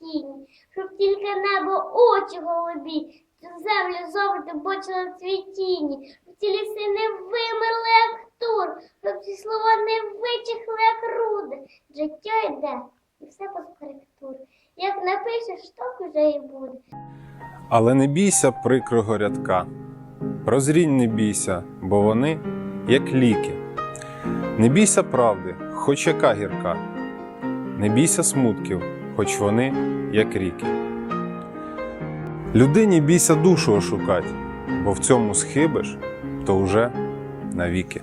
тінь, щоб тільки небо очі голубі, землю зовсім бачила цвітінні, щоб ці ліси не вимерли, як тур, щоб ці слова не вичахли, як руди. Життя йде, і все по коректур. Як напишеш, так уже і буде. Але не бійся прикрого рядка, прозрінь не бійся, бо вони як ліки. Не бійся правди, хоч яка гірка, не бійся смутків, хоч вони як ріки. Людині бійся душу ошукать, бо в цьому схибиш, то вже навіки.